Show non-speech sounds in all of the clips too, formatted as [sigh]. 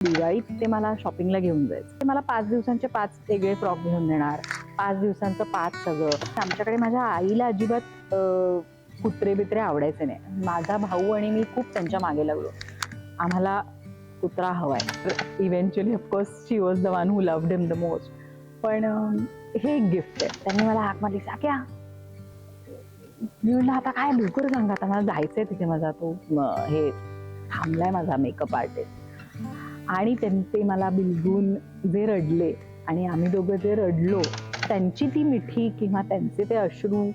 दिवाळीत ते मला शॉपिंगला घेऊन जायचं. ते मला पाच दिवसांचे पाच वेगळे फ्रॉक घेऊन देणार. पाच दिवसांचं पाच सगळं. आमच्याकडे माझ्या आईला अजिबात कुत्रे बित्रे आवडायचे नाही. माझा भाऊ आणि मी खूप त्यांच्या मागे लागलो. आम्हाला कुत्रा हवाय. Eventually of course she was the one who loved him the most पण हे एक गिफ्ट आहे. त्यांनी मला हाक मारली साक्या मी म्हणलं आता काय लवकर सांगा आता मला जायचंय तिथे माझा तो हे थांबलाय माझा मेकअप आर्टिस्ट आणि त्यां- ते मला बिलगून जे रडले आणि आम्ही दोघं जे रडलो त्यांची ती मिठी किंवा त्यांचे ते अश्रू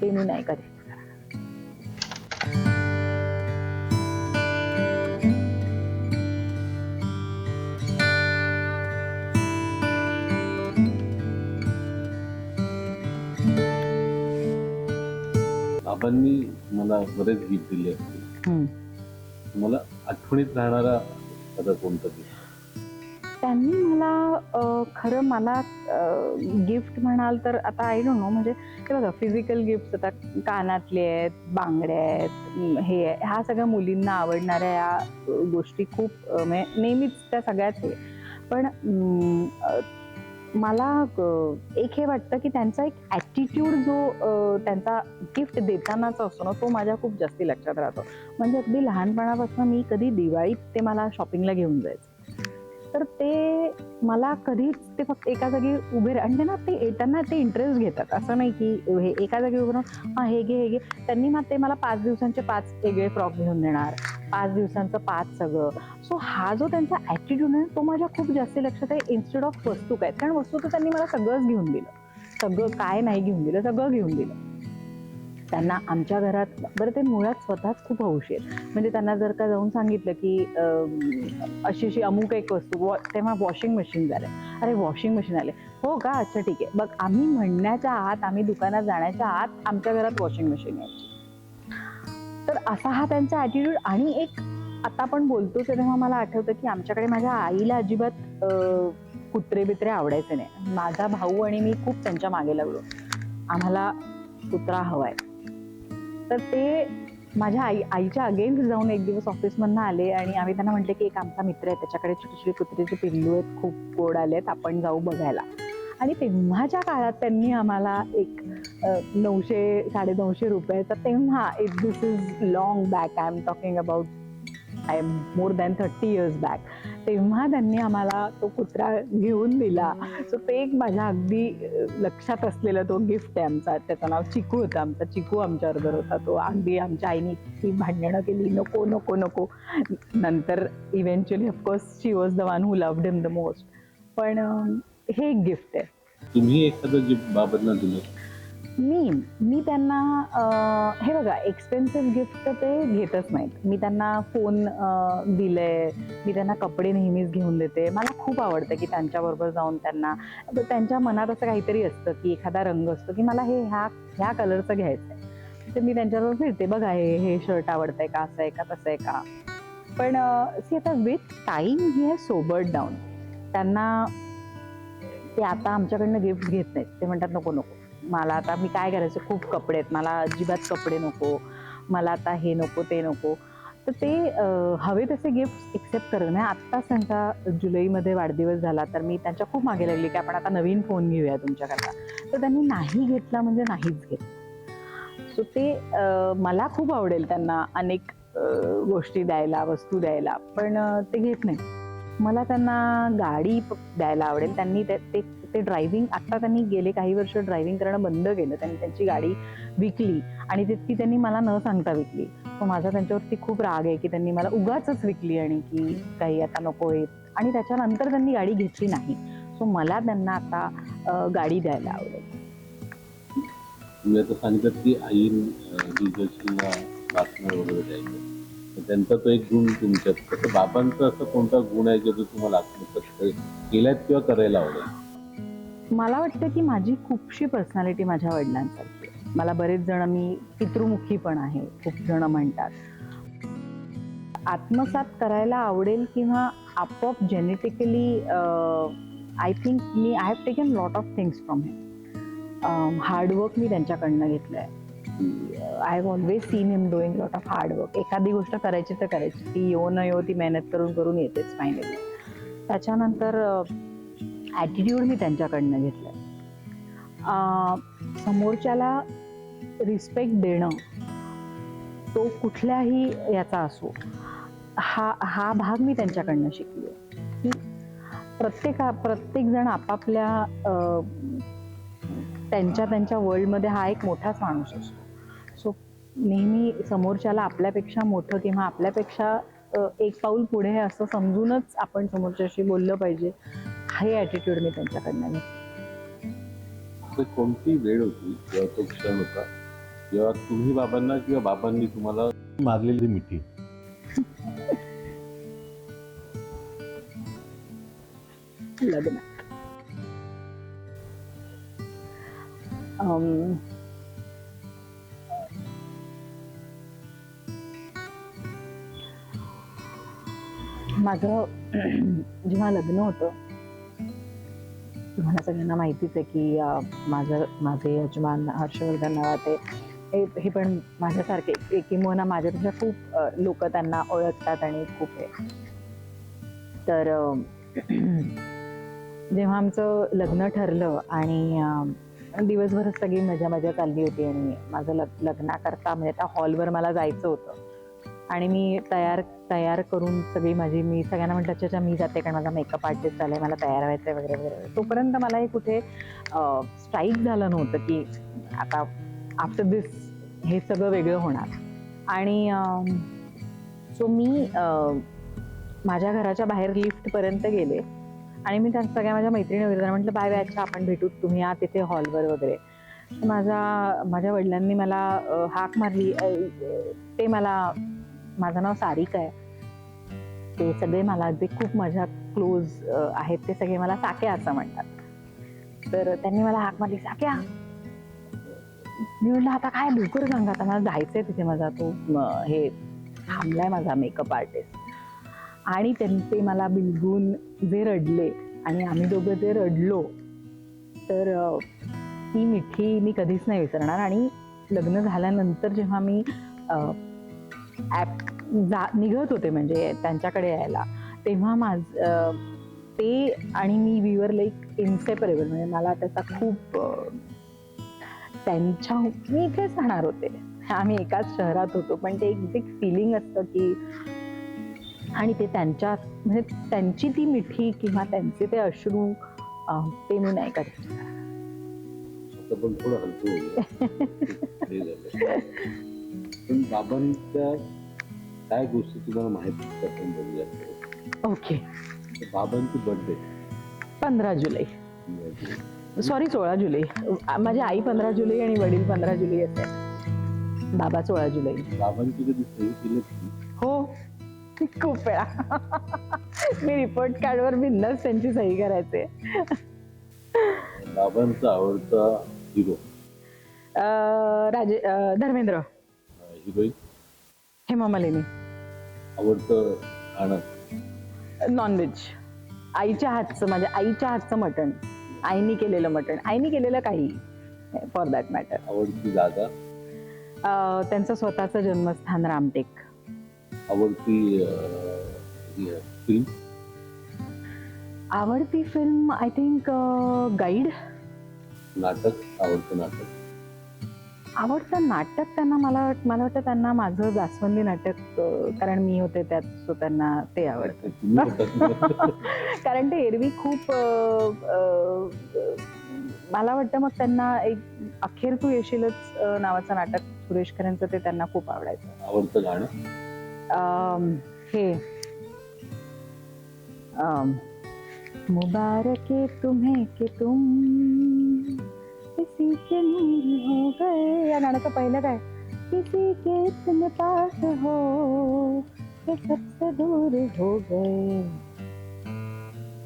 ते मी नाही करेन बाबांनी मला बरेच गिफ्ट दिले हम्म. मला आठवणीत राहणारा आता कोणतं त्यांनी मला खरं मला गिफ्ट म्हणाल तर आता आय डोंट नो म्हणजे ते बघा फिजिकल गिफ्ट आता कानातले आहेत बांगड्या आहेत हे आहे. ह्या सगळ्या मुलींना आवडणाऱ्या या गोष्टी खूप म्हणजे नेहमीच त्या सगळ्याच आहे पण मला एक हे वाटतं की त्यांचा एक ॲटिट्यूड जो त्यांचा गिफ्ट देतानाचा असतो ना तो माझ्या खूप जास्ती लक्षात राहतो. म्हणजे अगदी लहानपणापासून मी कधी दिवाळीत ते मला शॉपिंगला घेऊन जायचं. तर ते मला कधीच ते फक्त एका जागी उभे राह- आणि ते म्हणजे ना ते येताना ते इंटरेस्ट घेतात. असं नाही की हे एका जागी उभं राहून हां हे घे हे घे. त्यांनी मग ते मला पाच दिवसांचे पाच वेगळे फ्रॉक घेऊन देणार. पाच दिवसांचं पाच सगळं. सो हा जो त्यांचा ॲटिट्यूड आहे तो माझ्या खूप जास्त लक्षात आहे इन्स्टेड ऑफ वस्तू काय. कारण वस्तू तर त्यांनी मला सगळंच घेऊन दिलं. सगळं काय नाही घेऊन दिलं सगळं घेऊन दिलं. त्यांना आमच्या घरात बरं ते मुळात स्वतःच खूप हौशी आहेत. म्हणजे त्यांना जर का जाऊन सांगितलं की अशी अशी अमुक एक वस्तू वॉ तेव्हा वॉशिंग मशीन झालं. अरे वॉशिंग मशीन आले. हो का? अच्छा ठीक आहे. बघ आम्ही म्हणण्याच्या आत आम्ही दुकानात जाण्याच्या आत आमच्या घरात वॉशिंग मशीन यायची. तर असा हा त्यांचा ॲटिट्यूड आणि एक आता आपण बोलतो तेव्हा मला आठवतं की आमच्याकडे माझ्या आईला अजिबात कुत्रे बित्रे आवडायचे नाही. माझा भाऊ आणि मी खूप त्यांच्या मागे लागलो. आम्हाला कुत्रा हवाय. तर ते माझ्या आई आईच्या अगेन्स्ट जाऊन एक दिवस ऑफिसमधनं आले आणि आम्ही त्यांना म्हटले की एक आमचा मित्र आहे त्याच्याकडे छोटी छोटी कुत्रीचे पिल्लू आहेत खूप गोड आले आहेत आपण जाऊ बघायला. आणि तेव्हाच्या काळात त्यांनी आम्हाला एक अ, नऊशे साडेनऊशे तर तेव्हा it this is long back I am talking about I am more than thirty years back तेव्हा त्यांनी आम्हाला तो कुत्रा घेऊन दिला. सो ते एक माझ्या अगदी लक्षात असलेला तो गिफ्ट आहे आमचा. त्याचं नाव चिकू होतं आमचा. चिकू आमच्याबरोबर होता तो. अगदी आमच्या आईने इतकी भांडणं केली. नको नको नको. नंतर eventually of course she was the one who loved him the most पण हे एक गिफ्ट आहे. तुम्ही एखादं गिफ्ट बाबांना दिलं? मी मी त्यांना हे बघा एक्सपेन्सिव्ह गिफ्ट तर ते घेतच नाहीत. मी त्यांना फोन दिले मी त्यांना कपडे नेहमीच घेऊन देते. मला खूप आवडतं की त्यांच्याबरोबर जाऊन त्यांना त्यांच्या मनात असं काहीतरी असतं की एखादा रंग असतो की मला हे ह्या ह्या कलरचं घ्यायचं आहे तर मी त्यांच्याबरोबर फिरते. बघा हे हे शर्ट आवडतंय का? असं आहे का? तसं आहे का? पण सी आता विथ टाईम ही आहे सोबर्ड डाऊन त्यांना ते आता आमच्याकडनं गिफ्ट घेत नाहीत. ते म्हणतात नको नको. मला आता मी काय करायचं? खूप कपडे आहेत. मला अजिबात कपडे नको. मला आता हे नको ते नको. तर ते हवे तसे गिफ्ट एक्सेप्ट करत नाही. आत्ताच त्यांचा जुलैमध्ये वाढदिवस झाला तर मी त्यांच्या खूप मागे लागली की आपण आता नवीन फोन घेऊया तुमच्याकरता तर त्यांनी नाही घेतला म्हणजे नाहीच घेतला सो ते मला खूप आवडेल त्यांना अनेक गोष्टी द्यायला वस्तू द्यायला. पण ते घेत नाही मला त्यांना गाडी प- द्यायला आवडेल. त्यांनी ते ते- ड्रायव्हिंग आता त्यांनी गेले काही वर्ष ड्रायव्हिंग करणं बंद केलं. त्यांनी त्यांची गाडी विकली आणि ते- ती त्यांनी मला न सांगता विकली. तर माझा त्यांच्यावरती खूप राग आहे की त्यांनी मला उगाच विकली आणि की काही आता नको आहे आणि त्याच्यानंतर त्यांनी गाडी घेतली नाही. सो मला त्यांना आता गाडी द्यायला आवडेल. तुम्ही आता सांगितलं की आई जिजशीला वाचणं वगैरे द्यायचं. त्यांचा तो एक गुण तुमच्यात. तसं बाबांचा असं कोणता गुण आहे जो तुम्हाला आत्मसात केल्यात किंवा करायला आवडेल? मला वाटतं की माझी खूपशी पर्सनॅलिटी माझ्या वडिलांसारखी आहे. मला बरेच जण मी पितृमुखी पण आहे खूप जण म्हणतात. आत्मसात करायला आवडेल किंवा आपोआप genetically I think me I have taken lot of things from him hard work मी त्यांच्याकडनं घेतलं आहे I have always seen him doing lot of hard work एखादी गोष्ट करायची तर करायची. ती येऊ न येऊ ती मेहनत करून करून येतेच फायनली त्याच्यानंतर ॲटिट्यूड मी त्यांच्याकडनं घेतलं समोरच्याला रिस्पेक्ट देणं तो कुठल्याही याचा असो हा हा भाग मी त्यांच्याकडनं शिकली की प्रत्येका प्रत्येक जण आपापल्या त्यांच्या त्यांच्या वर्ल्डमध्ये हा एक मोठाच माणूस असतो. सो नेहमी समोरच्याला आपल्यापेक्षा मोठं किंवा आपल्यापेक्षा एक पाऊल पुढे आहे असं समजूनच आपण समोरच्याशी बोललं पाहिजे. हे ॲटिट्यूड मी त्यांच्याकडनं घेतलं. कोणती वेळ होती किंवा तो क्षण होता? जेव्हा तुम्ही बाबांना किंवा बाबांनी तुम्हाला मारलेली मिठी? लग्न. माझं जेव्हा लग्न होतं तुम्हाला सगळ्यांना माहितीच आहे की माझं माझे यजमान हर्षवर्धन नावाचे हे हे पण माझ्यासारखे एक किंवा माझ्यापेक्षा खूप लोक त्यांना ओळखतात आणि खूप आहे तर [clears throat] जेव्हा आमचं लग्न ठरलं आणि दिवसभर सगळी मजा मजा चालली होती आणि माझं लग लग्नाकरता म्हणजे त्या हॉलवर मला जायचं होतं आणि मी तयार तयार करून सगळी माझी मी सगळ्यांना म्हटलं अच्छा अच्छा मी जाते कारण माझा मेकअप आर्टिस्ट झालाय मला तयार व्हायचं आहे वगैरे वगैरे. तोपर्यंत मला हे कुठे स्ट्राईक झालं नव्हतं की आता आफ्टर दिस हे सगळं वेगळं होणार. आणि सो मी माझ्या घराच्या बाहेर लिफ्टपर्यंत गेले. आणि मी त्या सगळ्या माझ्या मैत्रिणी वगैरे म्हटलं बाय बाय अच्छा आपण भेटू तुम्ही या तिथे हॉलवर वगैरे. तर माझा माझ्या वडिलांनी मला हाक मारली ते मला माझं नाव सारिका आहे. ते सगळे मला जे खूप माझ्या क्लोज आहेत. ते सगळे मला साक्या असं म्हणतात. तर त्यांनी मला हाक मारली साक्या मी म्हटलं आता काय लवकर सांगा आता मला जायचंय तिथे माझा तो हे थांबलाय माझा मेकअप आर्टिस्ट आणि त्यांचे मला बिलगून जे रडले आणि आम्ही दोघं जे रडलो तर ती मिठी मी कधीच नाही विसरणार. आणि लग्न झाल्यानंतर जेव्हा मी ॲप जा निघत होते म्हणजे त्यांच्याकडे यायला. तेव्हा माझ ते आणि मी वी वर लाईक इन्सेपरेबल म्हणजे मला त्याचा खूप त्यांच्या मी इथेच राहणार होते. आम्ही एकाच शहरात होतो पण ते एक एक फिलिंग असतं की आणि ते त्यांच्या म्हणजे त्यांची ती मिठी किंवा त्यांचे ते अश्रू ते मी नाही करत. [laughs] पण बाबांच्या काय गोष्टी तुम्हाला माहिती आहेत आपण बघूया. ओके. बाबांची बर्थडे पंधरा जुलै. सॉरी सोळा जुलै. माझी आई पंधरा जुलै आणि वडील पंधरा जुलै असे बाबा सोळा जुलै. बाबांची कधी सही केली हो. खूप वेळा. मी रिपोर्ट कार्डवर बिंदास त्यांची सही करायचे. बाबांचा आवडता हिरो अं, राजे अं, धर्मेंद्र. हिरोईन हेमा मालिनी आवडतं खाणं नॉनव्हेज आईच्या हातचं माझ्या आईच्या हातचं मटण. आईनी केलेलं मटण. आईनी केलेलं काही फॉर दॅट मॅटर आवडती जागा. त्यांचं स्वतःचं जन्मस्थान रामटेक. आवडती फिल्म आवडती फिल्म आय थिंक गाईड नाटक? आवडतं नाटक. आवडतं नाटक त्यांना मला मला वाटतं त्यांना माझं जास्वंदी नाटक कारण मी होते त्यात सो त्यांना ते आवडतं. [laughs] कारण ते एरवी खूप मला वाटतं मग त्यांना एक अखेर तू येशीलच नावाचं नाटक सुरेश खरेंचं ते त्यांना खूप आवडायचं. आवडतं गाणं? हे. मुबारक तुम्हें कि तुम किसी के नूर हो गए। या गाण्याचं पहिलं काय? किसी के इतने पास हो के सबसे दूर हो गए।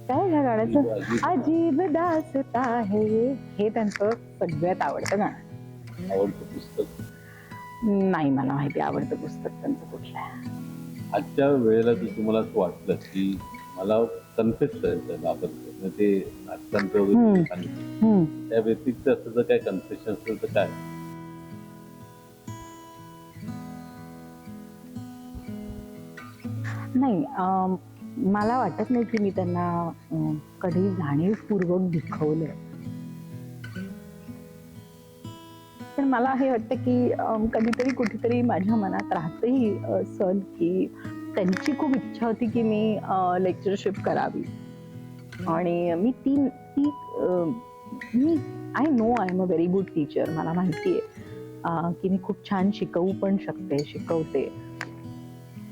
काय ह्या गाण्याचं? अजीब दासता है हे त्यांचं सगळ्यात आवडतं गाणं. आवडतं पुस्तक? नाही मला माहिती आवडतं पुस्तक त्यांचं कुठलं आजच्या वेळेला जर तुम्हाला असं वाटलं की मला कन्फेस करायचं म्हणजे ते नाटकांत वगैरे सांगितलं. त्या व्यतिरिक्त असं जर काय कन्सेशन असेल तर काय? नाही मला वाटत नाही की मी त्यांना कधी जाणीवपूर्वक दुखवलं पण मला हे वाटतं की कधीतरी कुठेतरी माझ्या मनात राहतही सण की त्यांची खूप इच्छा होती की मी लेक्चरशिप करावी. आणि मी ती ती मी I know I am a very good teacher मला माहिती आहे. की मी खूप छान शिकवू पण शकते शिकवते.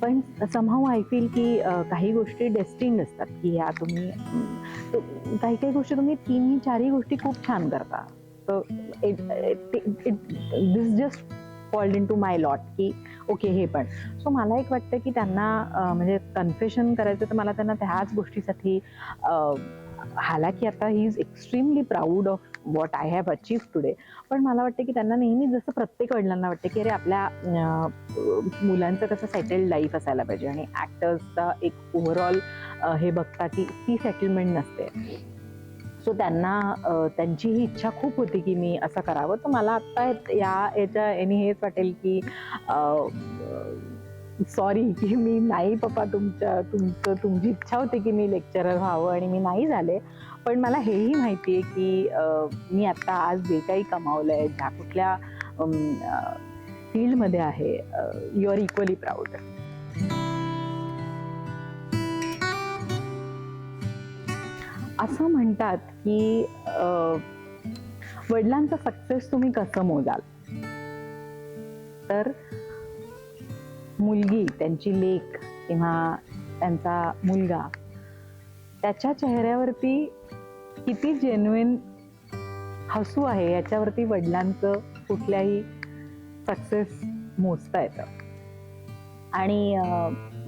पण समहाव आय फील की काही गोष्टी डेस्टिंग असतात की ह्या तुम्ही काही काही गोष्टी तुम्ही तीनही चारही गोष्टी खूप छान करता. This just fold into my lot की ओके हे पण. सो मला एक वाटतं की त्यांना म्हणजे कन्फेशन करायचं तर मला त्यांना त्याच गोष्टीसाठी हालाकी आता he is extremely proud of what I have achieve today पण मला वाटतं की त्यांना नेहमी जसं प्रत्येक वडिलांना वाटतं की अरे आपल्या मुलांचं कसं सेटल्ड लाईफ असायला पाहिजे. आणि ॲक्टर्सचा एक ओव्हरऑल हे बघता की ती सेटलमेंट नसते. सो त्यांना त्यांची ही इच्छा खूप होती की मी असं करावं. तर मला आत्ता या याच्या यांनी हेच वाटेल की सॉरी की मी नाही पप्पा तुमच्या तुमचं तुमची इच्छा होती की मी लेक्चरर व्हावं आणि मी नाही झाले. पण मला हेही माहिती आहे की मी आत्ता आज जे काही कमावलं आहे ज्या कुठल्या फील्डमध्ये आहे यू आर इक्वली प्राऊड असं म्हणतात की वडिलांचं वडिलांचा सक्सेस तुम्ही कसं मोजाल? तर मुलगी त्यांची लेख किंवा त्यांचा मुलगा त्याच्या चेहऱ्यावरती किती जेन्युइन हसू आहे याच्यावरती वडिलांचं कुठल्याही सक्सेस मोजता येतं. आणि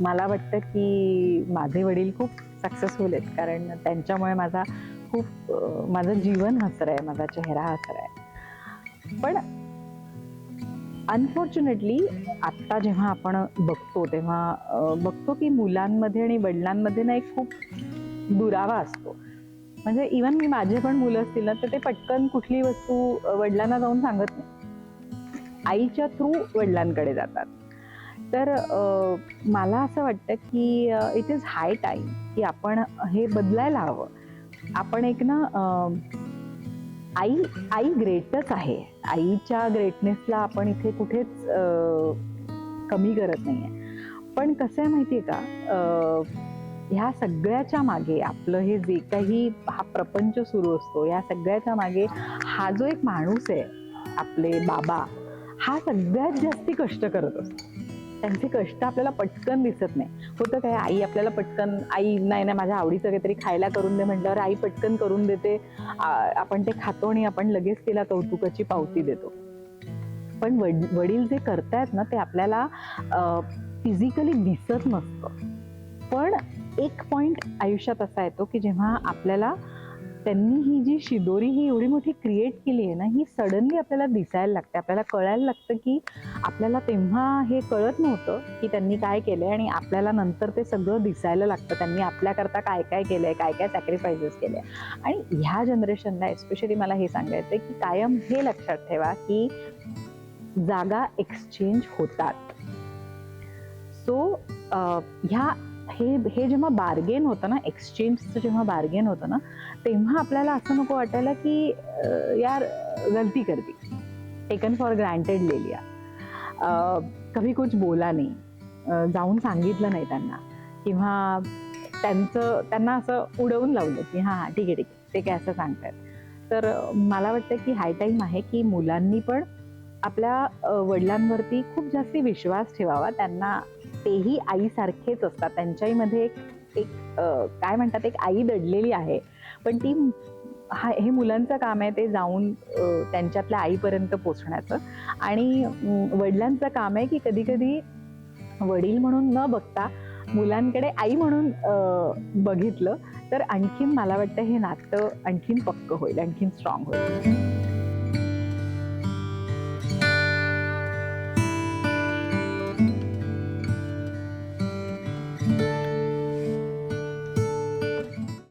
मला वाटतं की माझे वडील खूप सक्सेसफुल आहेत. कारण त्यांच्यामुळे माझा खूप माझं जीवन हसरं आहे माझा चेहरा हसरा आहे. पण अनफॉर्च्युनेटली आत्ता जेव्हा आपण बघतो तेव्हा बघतो की मुलांमध्ये आणि वडिलांमध्ये ना एक खूप दुरावा असतो. म्हणजे इवन मी माझे पण मुलं असतील ना तर ते पटकन कुठली वस्तू वडिलांना जाऊन सांगत नाही. आईच्या थ्रू वडिलांकडे जातात. तर मला असं वाटतं की इट इज हाय टाईम की आपण हे बदलायला हवं. आपण एक ना आई आई ग्रेटच आहे. आईच्या ग्रेटनेसला आपण इथे कुठेच कमी करत नाही आहे पण कसं आहे माहिती आहे का ह्या सगळ्याच्या मागे आपलं हे जे काही हा प्रपंच सुरू असतो या सगळ्याच्या मागे हा जो एक माणूस आहे आपले बाबा हा सगळ्यात जास्ती कष्ट करत असतो. त्यांचे कष्ट आपल्याला पटकन दिसत नाही. होतं काय आई आपल्याला पटकन आई नाही नाही माझ्या आवडीचं काहीतरी खायला करून दे म्हटल्यावर आई पटकन करून देते. आपण ते खातो आणि आपण लगेच तिला कौतुकाची पावती देतो. पण वड- वडील जे करतायत ना ते आपल्याला फिजिकली दिसत नसतं. पण एक पॉइंट आयुष्यात असा येतो की जेव्हा आपल्याला त्यांनी ही जी शिदोरी ही एवढी मोठी क्रिएट केली आहे ना ही सडनली आपल्याला दिसायला लागते. आपल्याला कळायला लागतं की आपल्याला तेव्हा हे कळत नव्हतं की त्यांनी काय केलं आहे आणि आपल्याला नंतर ते सगळं दिसायला लागतं. त्यांनी आपल्याकरता काय काय केलं आहे काय काय सॅक्रिफायसेस केले आणि ह्या जनरेशनला एस्पेशली मला हे सांगायचं आहे की कायम हे लक्षात ठेवा की जागा एक्सचेंज होतात. सो ह्या हे हे जेव्हा बार्गेन होतं ना एक्सचेंजचं जेव्हा बार्गेन होतं ना तेव्हा आपल्याला असं नको वाटायला की यार गलती करती. टेकन फॉर ग्रँटेड ले लिया कभी कुछ बोला नाही. जाऊन सांगितलं नाही त्यांना. किंवा त्यांचं त्यांना असं उडवून लावलं की हां हां ठीक आहे ठीक आहे. ते काय असं सांगतात तर मला वाटतं की हाय टाईम आहे की मुलांनी पण आपल्या वडिलांवरती खूप जास्ती विश्वास ठेवावा. त्यांना तेही आईसारखेच असतात. त्यांच्याही एक एक काय म्हणतात एक आई दडलेली आहे. पण ती हा हे मुलांचं काम आहे ते जाऊन त्यांच्यातल्या आईपर्यंत पोचण्याचं. आणि वडिलांचं काम आहे की कधी कधी वडील म्हणून न बघता मुलांकडे आई म्हणून बघितलं तर आणखीन मला वाटतं हे नातं आणखीन पक्क होईल आणखीन स्ट्रॉंग होईल.